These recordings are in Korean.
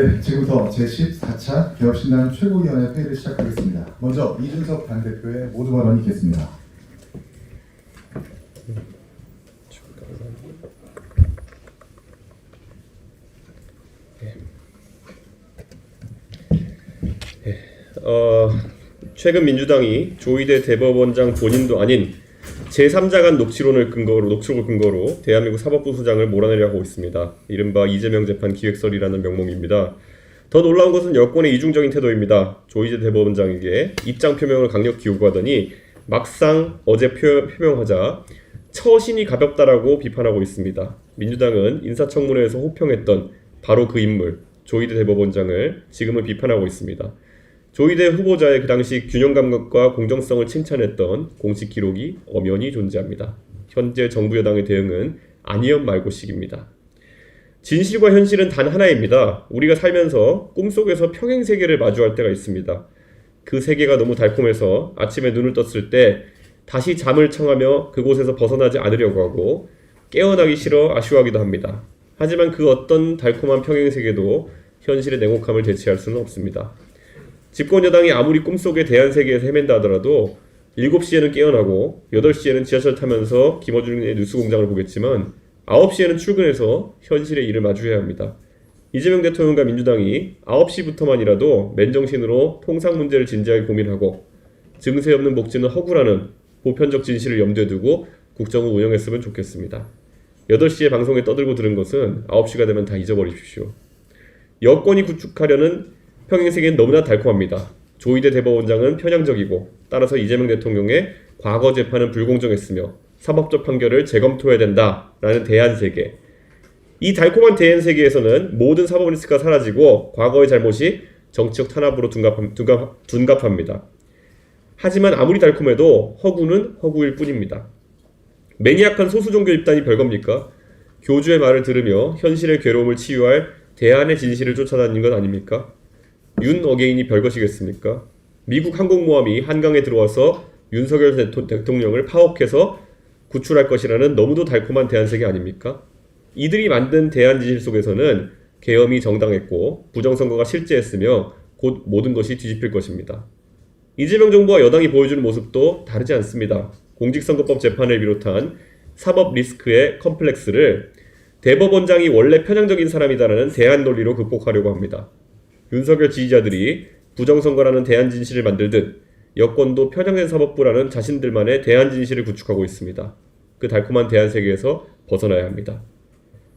네, 지금부터 제14차 개업신당 최고위원회 회의를 시작하겠습니다. 먼저 이준석 당대표의 모두 발언이 있겠습니다. 어, 최근 민주당이 조희대 대법원장 본인도 아닌 제3자 간 녹취론을 근거로 녹취록을 근거로 대한민국 사법부 수장을 몰아내려 하고 있습니다. 이른바 이재명 재판 기획설이라는 명목입니다. 더 놀라운 것은 여권의 이중적인 태도입니다. 조희대 대법원장에게 입장 표명을 강력히 요구하더니 막상 어제 표, 표명하자 처신이 가볍다라고 비판하고 있습니다. 민주당은 인사청문회에서 호평했던 바로 그 인물 조희대 대법원장을 지금은 비판하고 있습니다. 조희대 후보자의 그 당시 균형 감각과 공정성을 칭찬했던 공식 기록이 엄연히 존재합니다. 현재 정부 여당의 대응은 아니언 말고식입니다. 진실과 현실은 단 하나입니다. 우리가 살면서 꿈속에서 평행 세계를 마주할 때가 있습니다. 그 세계가 너무 달콤해서 아침에 눈을 떴을 때 다시 잠을 청하며 그곳에서 벗어나지 않으려고 하고 깨어나기 싫어 아쉬워하기도 합니다. 하지만 그 어떤 달콤한 평행 세계도 현실의 냉혹함을 대체할 수는 없습니다. 집권 여당이 아무리 꿈속의 대한 세계에서 헤맨다 하더라도 7시에는 깨어나고 8시에는 지하철 타면서 김어준의 뉴스 공장을 보겠지만 9시에는 출근해서 현실의 일을 마주해야 합니다. 이재명 대통령과 민주당이 9시부터만이라도 맨정신으로 통상 문제를 진지하게 고민하고 증세 없는 복지는 허구라는 보편적 진실을 염두에 두고 국정을 운영했으면 좋겠습니다. 8시에 방송에 떠들고 들은 것은 9시가 되면 다 잊어버리십시오. 여권이 구축하려는 평행세계는 너무나 달콤합니다. 조희대 대법원장은 편향적이고 따라서 이재명 대통령의 과거 재판은 불공정했으며 사법적 판결을 재검토해야 된다라는 대안세계. 이 달콤한 대안세계에서는 모든 사법 리스크가 사라지고 과거의 잘못이 정치적 탄압으로 둔갑, 둔갑, 둔갑합니다. 하지만 아무리 달콤해도 허구는 허구일 뿐입니다. 매니악한 소수 종교 집단이 별겁니까? 교주의 말을 들으며 현실의 괴로움을 치유할 대안의 진실을 쫓아다니는 것 아닙니까? 윤 어게인이 별것이겠습니까? 미국 항공모함이 한강에 들어와서 윤석열 대통령을 파업해서 구출할 것이라는 너무도 달콤한 대안세계 아닙니까? 이들이 만든 대안진실 속에서는 계엄이 정당했고 부정선거가 실제했으며 곧 모든 것이 뒤집힐 것입니다. 이재명 정부와 여당이 보여주는 모습도 다르지 않습니다. 공직선거법 재판을 비롯한 사법 리스크의 컴플렉스를 대법원장이 원래 편향적인 사람이다라는 대안 논리로 극복하려고 합니다. 윤석열 지지자들이 부정선거라는 대안 진실을 만들듯 여권도 편향된 사법부라는 자신들만의 대안 진실을 구축하고 있습니다. 그 달콤한 대안 세계에서 벗어나야 합니다.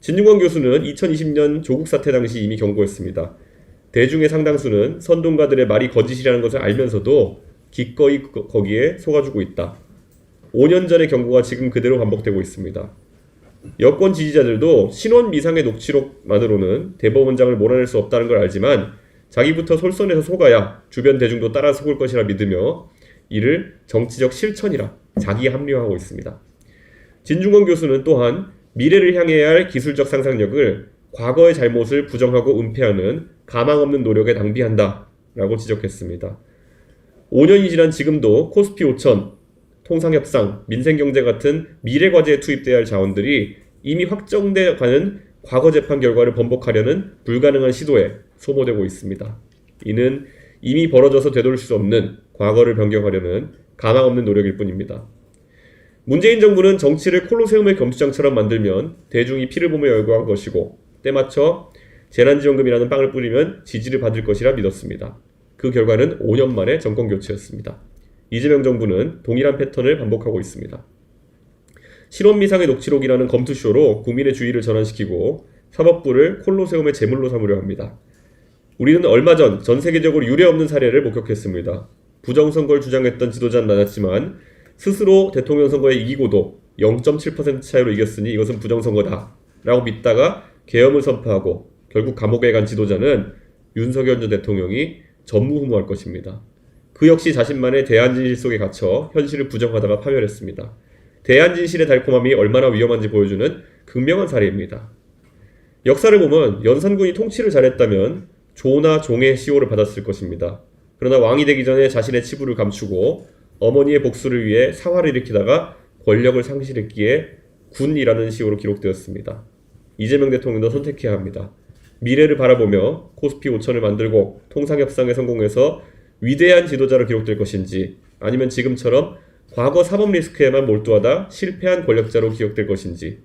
진중권 교수는 2020년 조국 사태 당시 이미 경고했습니다. 대중의 상당수는 선동가들의 말이 거짓이라는 것을 알면서도 기꺼이 거- 거기에 속아주고 있다. 5년 전의 경고가 지금 그대로 반복되고 있습니다. 여권 지지자들도 신원 미상의 녹취록만으로는 대법원장을 몰아낼 수 없다는 걸 알지만 자기부터 솔선해서 속아야 주변 대중도 따라 속을 것이라 믿으며 이를 정치적 실천이라 자기 합리화하고 있습니다. 진중권 교수는 또한 미래를 향해야 할 기술적 상상력을 과거의 잘못을 부정하고 은폐하는 가망 없는 노력에 낭비한다 라고 지적했습니다. 5년이 지난 지금도 코스피 5천, 통상협상, 민생경제 같은 미래 과제에 투입돼야 할 자원들이 이미 확정돼 가는 과거 재판 결과를 번복하려는 불가능한 시도에 소모되고 있습니다. 이는 이미 벌어져서 되돌릴 수 없는 과거를 변경하려는 가망 없는 노력일 뿐입니다. 문재인 정부는 정치를 콜로세움의 겸수장처럼 만들면 대중이 피를 보며 열광한 것이고 때맞춰 재난지원금이라는 빵을 뿌리면 지지를 받을 것이라 믿었습니다. 그 결과는 5년 만에 정권 교체였습니다. 이재명 정부는 동일한 패턴을 반복하고 있습니다. 실업미상의 녹취록이라는 검투쇼로 국민의 주의를 전환시키고 사법부를 콜로세움의 제물로 삼으려 합니다. 우리는 얼마 전 전 세계적으로 유례없는 사례를 목격했습니다. 부정선거를 주장했던 지도자는 많았지만 스스로 대통령 선거에 이기고도 0.7% 차이로 이겼으니 이것은 부정선거다 라고 믿다가 계엄을 선포하고 결국 감옥에 간 지도자는 윤석열 전 대통령이 전무후무할 것입니다. 그 역시 자신만의 대안진실 속에 갇혀 현실을 부정하다가 파멸했습니다. 대안진실의 달콤함이 얼마나 위험한지 보여주는 극명한 사례입니다. 역사를 보면 연산군이 통치를 잘했다면 조나 종의 시호를 받았을 것입니다. 그러나 왕이 되기 전에 자신의 치부를 감추고 어머니의 복수를 위해 사화를 일으키다가 권력을 상실했기에 군이라는 시호로 기록되었습니다. 이재명 대통령도 선택해야 합니다. 미래를 바라보며 코스피 5천을 만들고 통상협상에 성공해서 위대한 지도자로 기록될 것인지 아니면 지금처럼 과거 사법 리스크에만 몰두하다 실패한 권력자로 기억될 것인지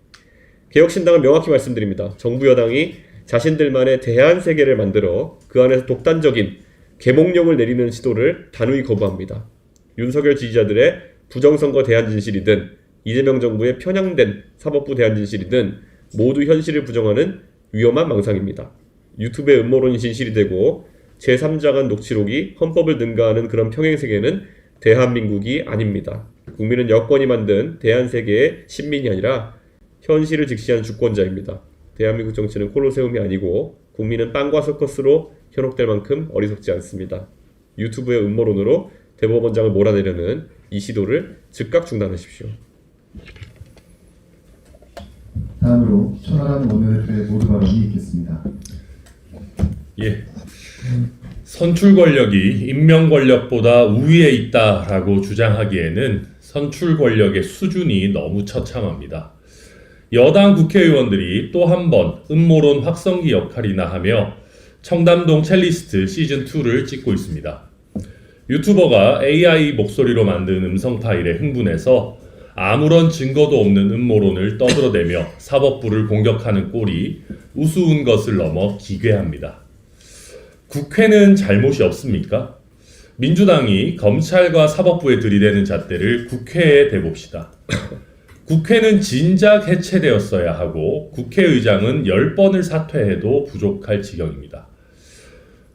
개혁신당은 명확히 말씀드립니다. 정부 여당이 자신들만의 대안 세계를 만들어 그 안에서 독단적인 계몽령을 내리는 시도를 단호히 거부합니다. 윤석열 지지자들의 부정선거 대안 진실이든 이재명 정부의 편향된 사법부 대안 진실이든 모두 현실을 부정하는 위험한 망상입니다. 유튜브의 음모론이 진실이 되고 제3자간 녹취록이 헌법을 능가하는 그런 평행 세계는 대한민국이 아닙니다. 국민은 여권이 만든 대한 세계의 신민이 아니라 현실을 직시한 주권자입니다. 대한민국 정치는 콜로세움이 아니고 국민은 빵과 서커스로 현혹될 만큼 어리석지 않습니다. 유튜브의 음모론으로 대법원장을 몰아내려는 이 시도를 즉각 중단하십시오. 다음으로 천하람 원내대표의 모두 발언이 있겠습니다. 예. 선출 권력이 임명 권력보다 우위에 있다라고 주장하기에는 선출 권력의 수준이 너무 처참합니다. 여당 국회의원들이 또 한 번 음모론 확성기 역할이나 하며 청담동 첼리스트 시즌 2를 찍고 있습니다. 유튜버가 AI 목소리로 만든 음성 파일에 흥분해서 아무런 증거도 없는 음모론을 떠들어대며 사법부를 공격하는 꼴이 우스운 것을 넘어 기괴합니다. 국회는 잘못이 없습니까? 민주당이 검찰과 사법부에 들이대는 잣대를 국회에 대봅시다. 국회는 진작 해체되었어야 하고 국회의장은 10번을 사퇴해도 부족할 지경입니다.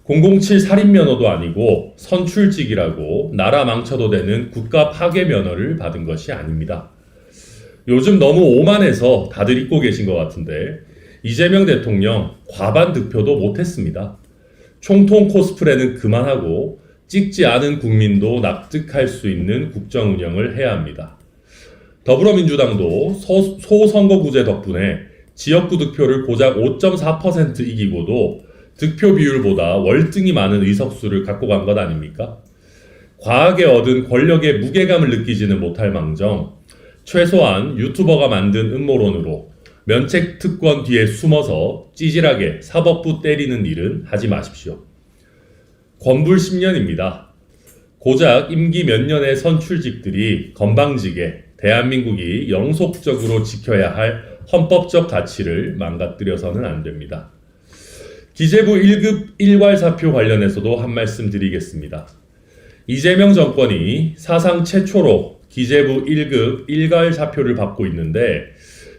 007 살인 면허도 아니고 선출직이라고 나라 망쳐도 되는 국가 파괴 면허를 받은 것이 아닙니다. 요즘 너무 오만해서 다들 잊고 계신 것 같은데 이재명 대통령 과반 득표도 못했습니다. 총통 코스프레는 그만하고 찍지 않은 국민도 납득할 수 있는 국정 운영을 해야 합니다. 더불어민주당도 소, 소선거구제 덕분에 지역구 득표를 고작 5.4% 이기고도 득표 비율보다 월등히 많은 의석수를 갖고 간 것 아닙니까? 과하게 얻은 권력의 무게감을 느끼지는 못할 망정 최소한 유튜버가 만든 음모론으로 면책 특권 뒤에 숨어서 찌질하게 사법부 때리는 일은 하지 마십시오. 권불 10년입니다. 고작 임기 몇 년의 선출직들이 건방지게 대한민국이 영속적으로 지켜야 할 헌법적 가치를 망가뜨려서는 안 됩니다. 기재부 1급 일괄 사표 관련해서도 한 말씀 드리겠습니다. 이재명 정권이 사상 최초로 기재부 1급 일괄 사표를 받고 있는데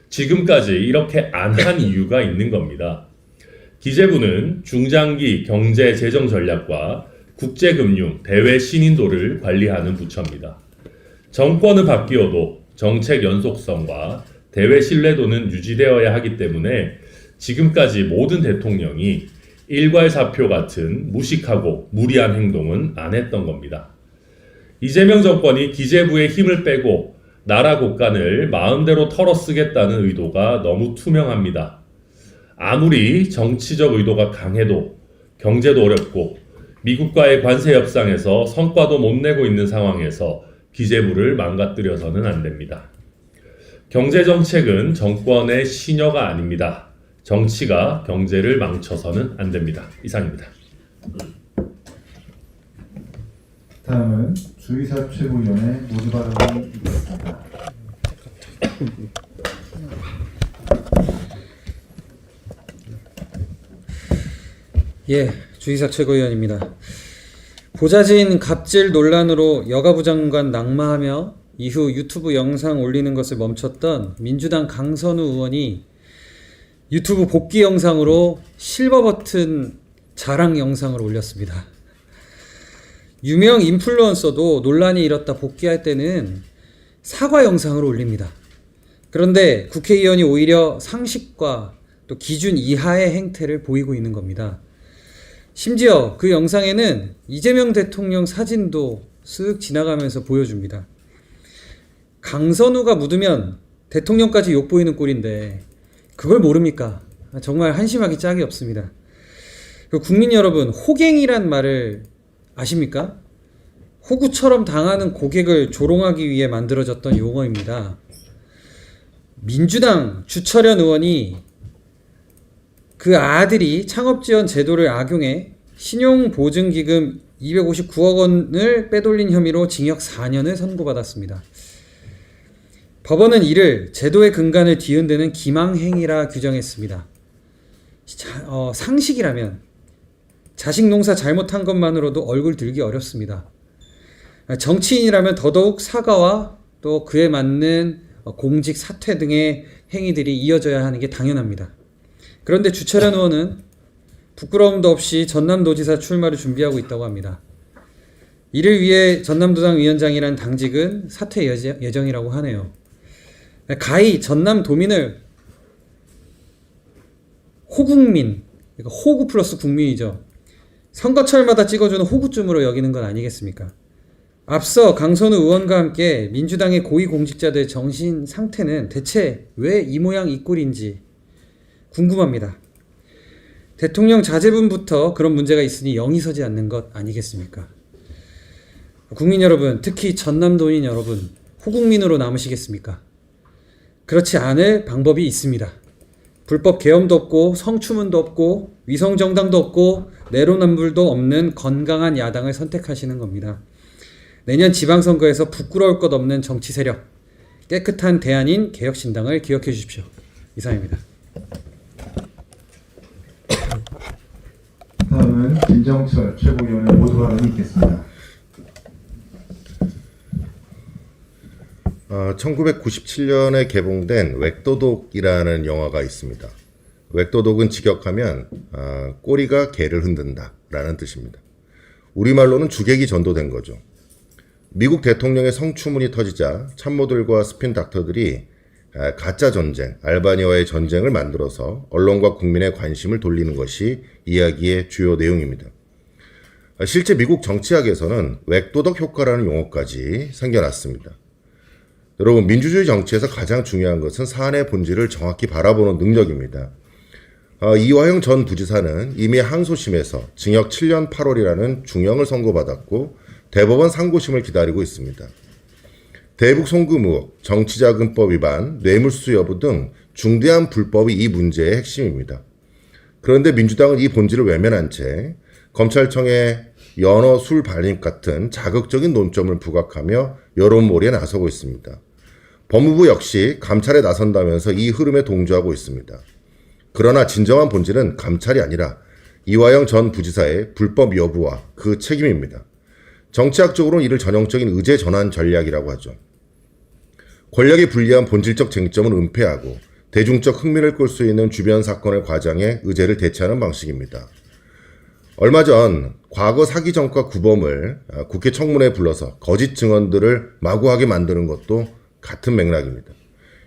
지금까지 이렇게 안 한 이유가 있는 겁니다. 기재부는 중장기 경제 재정 전략과 국제금융, 대외 신인도를 관리하는 부처입니다. 정권은 바뀌어도 정책 연속성과 대외 신뢰도는 유지되어야 하기 때문에 지금까지 모든 대통령이 일괄 사표 같은 무식하고 무리한 행동은 안 했던 겁니다. 이재명 정권이 기재부의 힘을 빼고 나라 곳간을 마음대로 털어 쓰겠다는 의도가 너무 투명합니다. 아무리 정치적 의도가 강해도 경제도 어렵고 미국과의 관세 협상에서 성과도 못 내고 있는 상황에서 기재부를 망가뜨려서는 안 됩니다. 경제 정책은 정권의 신여가 아닙니다. 정치가 경제를 망쳐서는 안 됩니다. 이상입니다. 다음은 주의사 최고위원의 모두 발언이 있겠습니다. 예, 주의삭 최고위원입니다. 보자진 갑질 논란으로 여가부 장관 낙마하며 이후 유튜브 영상 올리는 것을 멈췄던 민주당 강선우 의원이 유튜브 복귀 영상으로 실버 버튼 자랑 영상을 올렸습니다. 유명 인플루언서도 논란이 일었다 복귀할 때는 사과 영상을 올립니다. 그런데 국회의원이 오히려 상식과 또 기준 이하의 행태를 보이고 있는 겁니다. 심지어 그 영상에는 이재명 대통령 사진도 쓱 지나가면서 보여줍니다. 강선우가 묻으면 대통령까지 욕보이는 꼴인데 그걸 모릅니까? 정말 한심하기 짝이 없습니다. 그 국민 여러분, 호갱이란 말을 아십니까? 호구처럼 당하는 고객을 조롱하기 위해 만들어졌던 용어입니다. 민주당 주철현 의원이 그 아들이 창업지원 제도를 악용해 신용보증기금 259억 원을 빼돌린 혐의로 징역 4년을 선고받았습니다. 법원은 이를 제도의 근간을 뒤흔드는 기망행위라 규정했습니다. 자, 어, 상식이라면 자식 농사 잘못한 것만으로도 얼굴 들기 어렵습니다. 정치인이라면 더더욱 사과와 또 그에 맞는 어, 공직 사퇴 등의 행위들이 이어져야 하는 게 당연합니다. 그런데 주철현 의원은 부끄러움도 없이 전남도지사 출마를 준비하고 있다고 합니다. 이를 위해 전남도당 위원장이란 당직은 사퇴 예정- 예정이라고 하네요. 가히 전남도민을 호국민, 그러니까 호구 플러스 국민이죠. 선거철마다 찍어주는 호구쯤으로 여기는 건 아니겠습니까? 앞서 강선우 의원과 함께 민주당의 고위공직자들 정신 상태는 대체 왜 이 모양 이 꼴인지 궁금합니다. 대통령 자제분부터 그런 문제가 있으니 영이 서지 않는 것 아니겠습니까? 국민 여러분, 특히 전남도민 여러분, 호국민으로 남으시겠습니까? 그렇지 않을 방법이 있습니다. 불법 계엄도 없고 성추문도 없고 위성 정당도 없고 내로남불도 없는 건강한 야당을 선택하시는 겁니다. 내년 지방선거에서 부끄러울 것 없는 정치 세력 깨끗한 대안인 개혁신당을 기억해 주십시오. 이상입니다. 다음은 김정철 최고위원의 모두 발언이 있겠습니다. 어, 1997년에 개봉된 웩도독이라는 영화가 있습니다. 웩도독은 직역하면 어, 꼬리가 개를 흔든다라는 뜻입니다. 우리말로는 주객이 전도된 거죠. 미국 대통령의 성추문이 터지자 참모들과 스핀 닥터들이 아, 가짜 전쟁, 알바니아와의 전쟁을 만들어서 언론과 국민의 관심을 돌리는 것이 이야기의 주요 내용입니다. 아, 실제 미국 정치학에서는 웩도덕 효과라는 용어까지 생겨났습니다. 여러분 민주주의 정치에서 가장 중요한 것은 사안의 본질을 정확히 바라보는 능력입니다. 어, 이화영 전 부지사는 이미 항소심에서 징역 7년 8월이라는 중형을 선고받았고 대법원 상고심을 기다리고 있습니다. 대북 송금 의혹, 정치자금법 위반, 뇌물수수 여부 등 중대한 불법이 이 문제의 핵심입니다. 그런데 민주당은 이 본질을 외면한 채 검찰청의 연어 술 발림 같은 자극적인 논점을 부각하며 여론몰이에 나서고 있습니다. 법무부 역시 감찰에 나선다면서 이 흐름에 동조하고 있습니다. 그러나 진정한 본질은 감찰이 아니라 이화영 전 부지사의 불법 여부와 그 책임입니다. 정치학적으로는 이를 전형적인 의제 전환 전략이라고 하죠. 권력에 불리한 본질적 쟁점을 은폐하고 대중적 흥미를 끌 수 있는 주변 사건을 과장해 의제를 대체하는 방식입니다. 얼마 전 과거 사기 전과 구범을 아, 국회 청문회에 불러서 거짓 증언들을 마구하게 만드는 것도 같은 맥락입니다.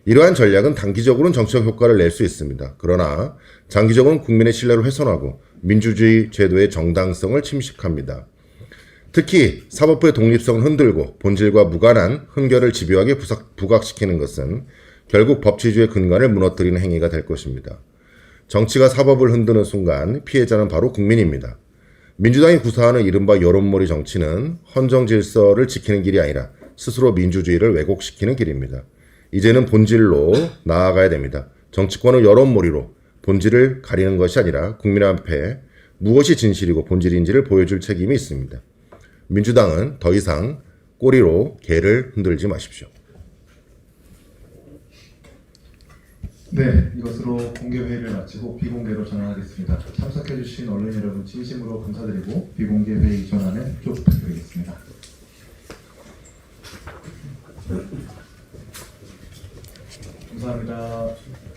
이러한 전략은 단기적으로는 정치적 효과를 낼 수 있습니다. 그러나 장기적으로는 국민의 신뢰를 훼손하고 민주주의 제도의 정당성을 침식합니다. 특히 사법부의 독립성을 흔들고 본질과 무관한 흥결을 집요하게 부삭- 부각시키는 것은 결국 법치주의 근간을 무너뜨리는 행위가 될 것입니다. 정치가 사법을 흔드는 순간 피해자는 바로 국민입니다. 민주당이 구사하는 이른바 여론몰이 정치는 헌정 질서를 지키는 길이 아니라 스스로 민주주의를 왜곡시키는 길입니다. 이제는 본질로 나아가야 됩니다. 정치권은 여론몰이로 본질을 가리는 것이 아니라 국민 앞에 무엇이 진실이고 본질인지를 보여줄 책임이 있습니다. 민주당은 더 이상 꼬리로 개를 흔들지 마십시오. 네, 이것으로 공개 회의를 마치고 비공개로 전환하겠습니다. 참석해주신 언론 여러분 진심으로 감사드리고 비공개 회의 전환에 쭉 부탁드리겠습니다. 감사합니 다.